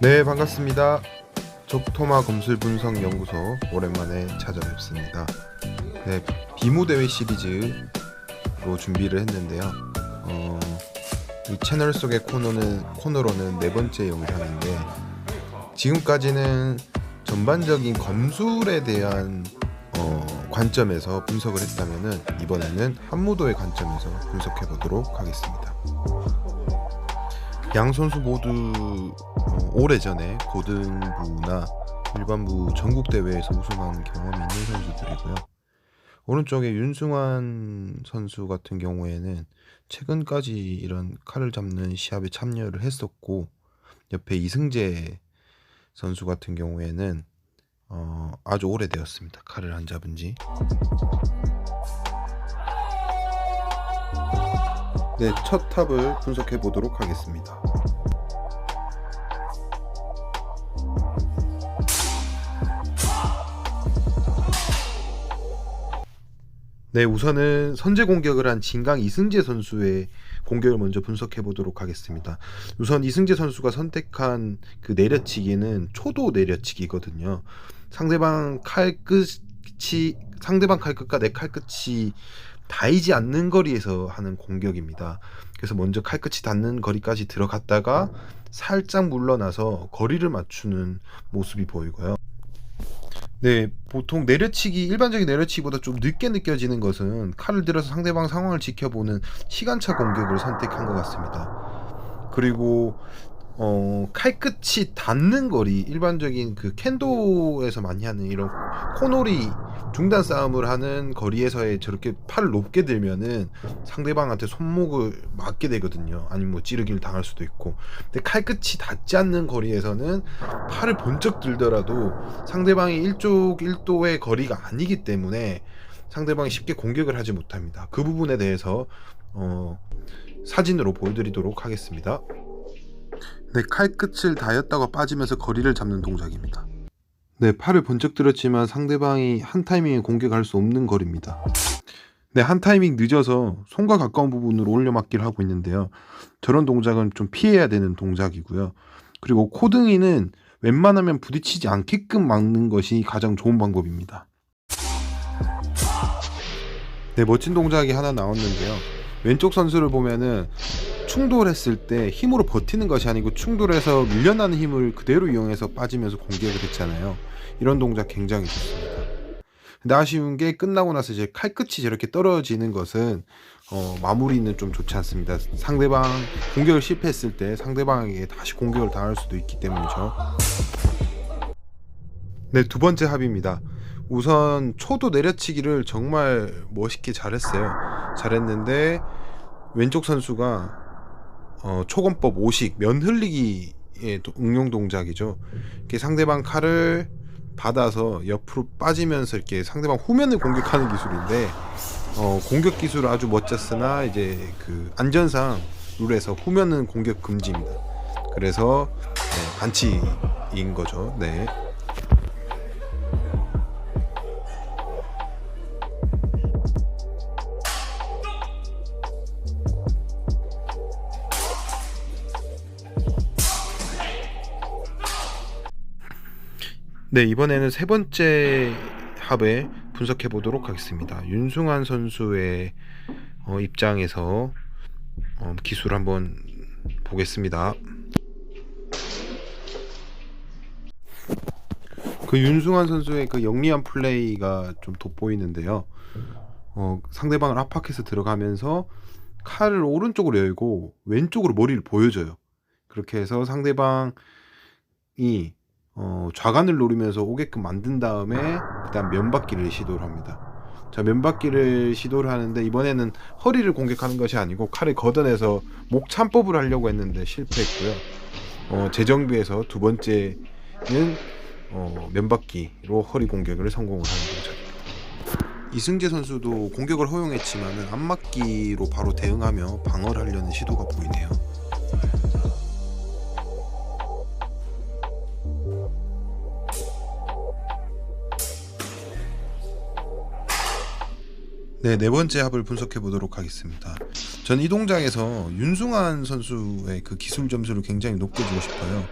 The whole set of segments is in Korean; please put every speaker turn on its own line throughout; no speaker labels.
네 반갑습니다. 적토마 검술 분석 연구소 오랜만에 찾아뵙습니다. 네 비무 대회 시리즈로 준비를 했는데요. 어, 이 채널 속의 코너는 코너로는 네 번째 영상인데 지금까지는 전반적인 검술에 대한 어, 관점에서 분석을 했다면은 이번에는 한무도의 관점에서 분석해 보도록 하겠습니다. 양 선수 모두 어, 오래전에 고등부나 일반부 전국 대회에서 우승한 경험이 있는 선수들이고요. 오른쪽에 윤승환 선수 같은 경우에는 최근까지 이런 칼을 잡는 시합에 참여를 했었고 옆에 이승재 선수 같은 경우에는 어, 아주 오래되었습니다. 칼을 안 잡은 지. 네, 첫 탑을 분석해 보도록 하겠습니다. 네, 우선은 선제 공격을 한 진강 이승재 선수의 공격을 먼저 분석해 보도록 하겠습니다. 우선 이승재 선수가 선택한 그 내려치기는 초도 내려치기거든요. 상대방 칼 끝이 상대방 칼 끝과 내 칼 끝이 닿이지 않는 거리에서 하는 공격입니다. 그래서 먼저 칼 끝이 닿는 거리까지 들어갔다가 살짝 물러나서 거리를 맞추는 모습이 보이고요. 네, 보통 내려치기 일반적인 내려치기보다 좀 늦게 느껴지는 것은 칼을 들어서 상대방 상황을 지켜보는 시간차 공격을 선택한 것 같습니다. 그리고 어, 칼 끝이 닿는 거리 일반적인 그 캔도에서 많이 하는 이런 코놀이 중단 싸움을 하는 거리에서의 저렇게 팔을 높게 들면은 상대방한테 손목을 맞게 되거든요. 아니면 뭐 찌르기를 당할 수도 있고. 근데 칼 끝이 닿지 않는 거리에서는 팔을 번쩍 들더라도 상대방이 1쪽 1도의 거리가 아니기 때문에 상대방이 쉽게 공격을 하지 못합니다. 그 부분에 대해서 어, 사진으로 보여드리도록 하겠습니다. 네, 칼끝을 닿였다가 빠지면서 거리를 잡는 동작입니다. 네, 팔을 번쩍 들었지만 상대방이 한 타이밍에 공격할 수 없는 거리입니다. 네, 한 타이밍 늦어서 손과 가까운 부분으로 올려맞기를 하고 있는데요. 저런 동작은 좀 피해야 되는 동작이고요. 그리고 코등이는 웬만하면 부딪히지 않게끔 막는 것이 가장 좋은 방법입니다. 네, 멋진 동작이 하나 나왔는데요. 왼쪽 선수를 보면은 충돌했을 때 힘으로 버티는 것이 아니고 충돌해서 밀려나는 힘을 그대로 이용해서 빠지면서 공격을 했잖아요. 이런 동작 굉장히 좋습니다. 근데 아쉬운 게 끝나고 나서 이제 칼끝이 저렇게 떨어지는 것은 어, 마무리는 좀 좋지 않습니다. 상대방 공격을 실패했을 때 상대방에게 다시 공격을 당할 수도 있기 때문이죠. 네, 두 번째 합입니다. 우선 초도 내려치기를 정말 멋있게 잘했어요. 잘했는데 왼쪽 선수가 어, 초건법 오식 면 흘리기의 도- 응용 동작이죠. 이렇게 상대방 칼을 받아서 옆으로 빠지면서 이렇게 상대방 후면을 공격하는 기술인데 어, 공격 기술 아주 멋졌으나 이제 그 안전상 룰에서 후면은 공격 금지입니다. 그래서 네, 반칙인 거죠. 네. 네, 이번에는 세 번째 합에 분석해 보도록 하겠습니다. 윤승환 선수의 어, 입장에서 어, 기술 한번 보겠습니다. 그 윤승환 선수의 그 영리한 플레이가 좀 돋보이는데요. 어, 상대방을 압박해서 들어가면서 칼을 오른쪽으로 열고 왼쪽으로 머리를 보여줘요. 그렇게 해서 상대방이 어, 좌간을 노리면서 오게끔 만든 다음에 그다음 면박기를 시도를 합니다. 자 면박기를 시도를 하는데 이번에는 허리를 공격하는 것이 아니고 칼을 걷어내서 목 참법을 하려고 했는데 실패했고요. 어, 재정비에서 두 번째는 어, 면박기로 허리 공격을 성공을 하는 동작입니다. 이승재 선수도 공격을 허용했지만 안맞기로 바로 대응하며 방어를 하려는 시도가 보이네요. 네, 네 번째 합을 분석해 보도록 하겠습니다. 전 이 동작에서 윤승환 선수의 그 기술 점수를 굉장히 높게 주고 싶어요.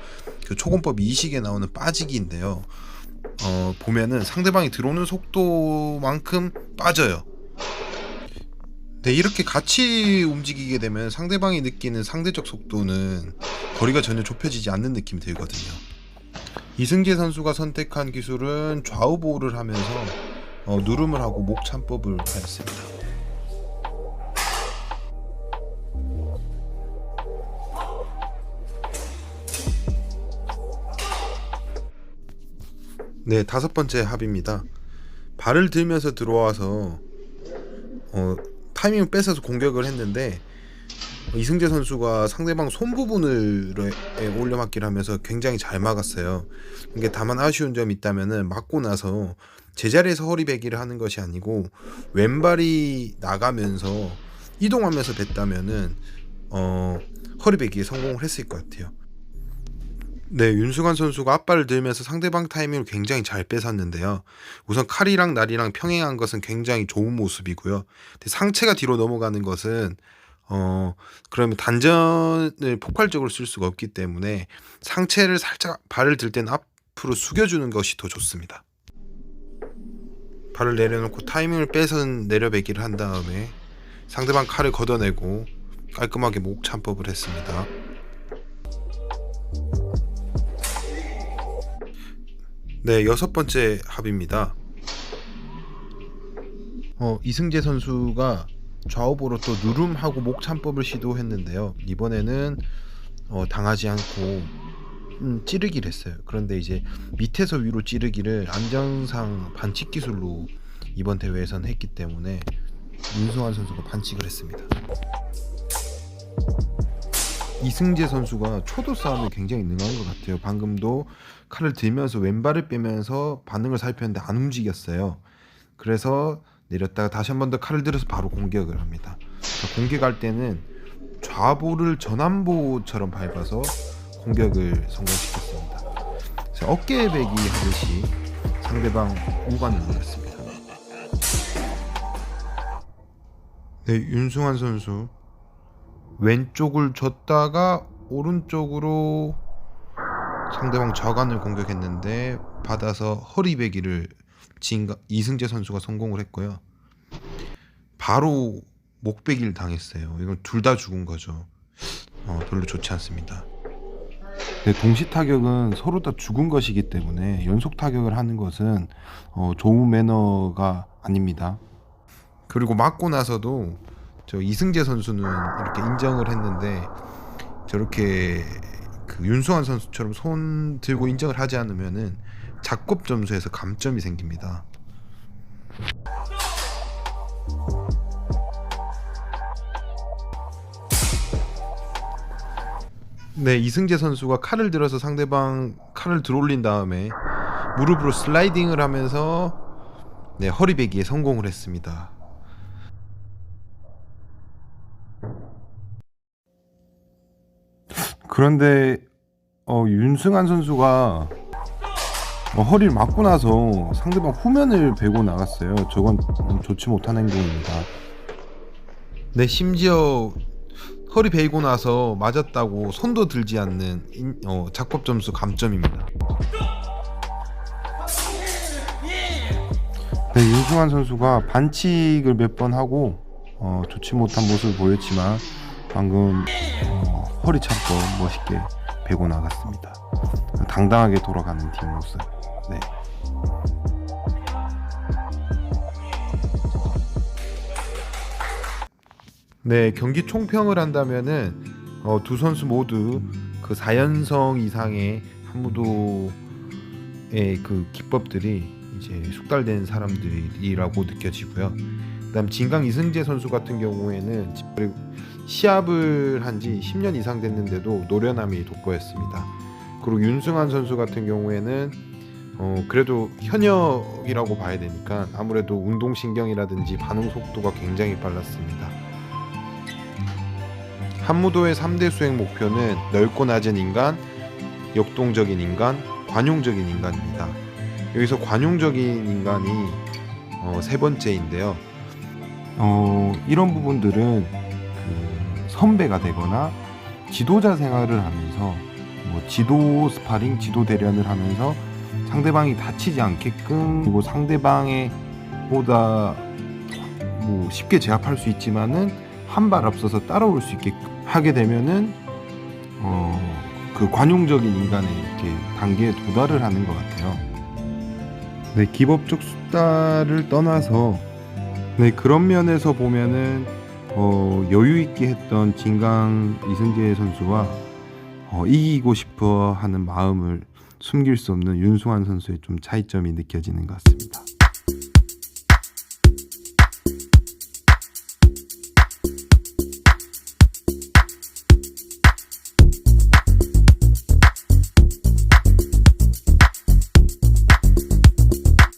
그 초공법 이식에 나오는 빠지기인데요. 어, 보면은 상대방이 들어오는 속도만큼 빠져요. 네, 이렇게 같이 움직이게 되면 상대방이 느끼는 상대적 속도는 거리가 전혀 좁혀지지 않는 느낌이 들거든요. 이승재 선수가 선택한 기술은 좌우 보호를 하면서 어, 누름을 하고 목 참법을 하였습니다. 네, 다섯 번째 합입니다. 발을 들면서 들어와서 어, 타이밍을 뺏어서 공격을 했는데 이승재 선수가 상대방 손 부분을 에 올려막기를 하면서 굉장히 잘 막았어요. 이게 다만 아쉬운 점이 있다면은 맞고 나서 제자리에서 허리 베기를 하는 것이 아니고 왼발이 나가면서 이동하면서 뱉다면은 어, 허리 베기에 성공을 했을 것 같아요. 네, 윤승환 선수가 앞발을 들면서 상대방 타이밍을 굉장히 잘 뺏었는데요. 우선 칼이랑 날이랑 평행한 것은 굉장히 좋은 모습이고요. 상체가 뒤로 넘어가는 것은 어 그러면 단전을 폭발적으로 쓸 수가 없기 때문에 상체를 살짝 발을 들 때는 앞으로 숙여주는 것이 더 좋습니다. 발을 내려놓고 타이밍을 빼서 내려배기를 한 다음에 상대방 칼을 걷어내고 깔끔하게 목 참법을 했습니다. 네, 여섯 번째 합입니다. 어, 이승재 선수가 좌우보로 또 누름하고 목 참법을 시도했는데요. 이번에는 어, 당하지 않고 음, 찌르기를 했어요. 그런데 이제 밑에서 위로 찌르기를 안정상 반칙 기술로 이번 대회에선 했기 때문에 윤승환 선수가 반칙을 했습니다. 이승재 선수가 초도 싸움에 굉장히 능한 것 같아요. 방금도 칼을 들면서 왼발을 빼면서 반응을 살폈는데 안 움직였어요. 그래서 내렸다가 다시 한 번 더 칼을 들어서 바로 공격을 합니다. 공격할 때는 좌보를 전완보처럼 밟아서 공격을 성공시켰습니다. 어깨 배기 하듯이 상대방 우관을 노렸습니다. 네, 윤승환 선수 왼쪽을 줬다가 오른쪽으로 상대방 좌관을 공격했는데 받아서 허리 베기를 진가, 이승재 선수가 성공을 했고요. 바로 목베기를 당했어요. 이건 둘 다 죽은 거죠. 어, 별로 좋지 않습니다. 네, 동시 타격은 서로 다 죽은 것이기 때문에 연속 타격을 하는 것은 어, 좋은 매너가 아닙니다. 그리고 맞고 나서도 저 이승재 선수는 이렇게 인정을 했는데 저렇게 그 윤수환 선수처럼 손 들고 인정을 하지 않으면은 작업 점수에서 감점이 생깁니다. 네, 이승재 선수가 칼을 들어서 상대방 칼을 들어올린 다음에 무릎으로 슬라이딩을 하면서 네, 허리 베기에 성공을 했습니다.
그런데 어, 윤승환 선수가 어, 허리를 맞고 나서 상대방 후면을 베고 나갔어요. 저건 좋지 못한 행동입니다.
네, 심지어 허리 베이고 나서 맞았다고 손도 들지 않는 인, 어, 작법 점수 감점입니다.
네, 윤승환 선수가 반칙을 몇 번 하고 어, 좋지 못한 모습을 보였지만 방금 어, 허리 참고 멋있게 베고 나갔습니다. 당당하게 돌아가는 뒷모습. 네.
네, 경기 총평을 한다면은 어, 두 선수 모두 그 4연성 이상의 한무도의 그 기법들이 이제 숙달된 사람들이라고 느껴지고요. 그다음 진강 이승재 선수 같은 경우에는 시합을 한 지 10년 이상 됐는데도 노련함이 돋보였습니다. 그리고 윤승환 선수 같은 경우에는 어, 그래도 현역이라고 봐야 되니까 아무래도 운동신경이라든지 반응 속도가 굉장히 빨랐습니다. 한무도의 3대 수행 목표는 넓고 낮은 인간, 역동적인 인간, 관용적인 인간입니다. 여기서 관용적인 인간이 어, 세 번째인데요.
어, 이런 부분들은 그 선배가 되거나 지도자 생활을 하면서 뭐 지도 스파링, 지도 대련을 하면서 상대방이 다치지 않게끔 그리고 상대방의 보다 뭐 쉽게 제압할 수 있지만은 한 발 앞서서 따라올 수 있게 하게 되면은 어, 그 관용적인 인간의 이렇게 단계에 도달을 하는 것 같아요. 네, 기법적 수다를 떠나서 네 그런 면에서 보면은 어, 여유 있게 했던 진강 이승재 선수와 어, 이기고 싶어 하는 마음을 숨길 수 없는 윤수환 선수의 좀 차이점이 느껴지는 것 같습니다.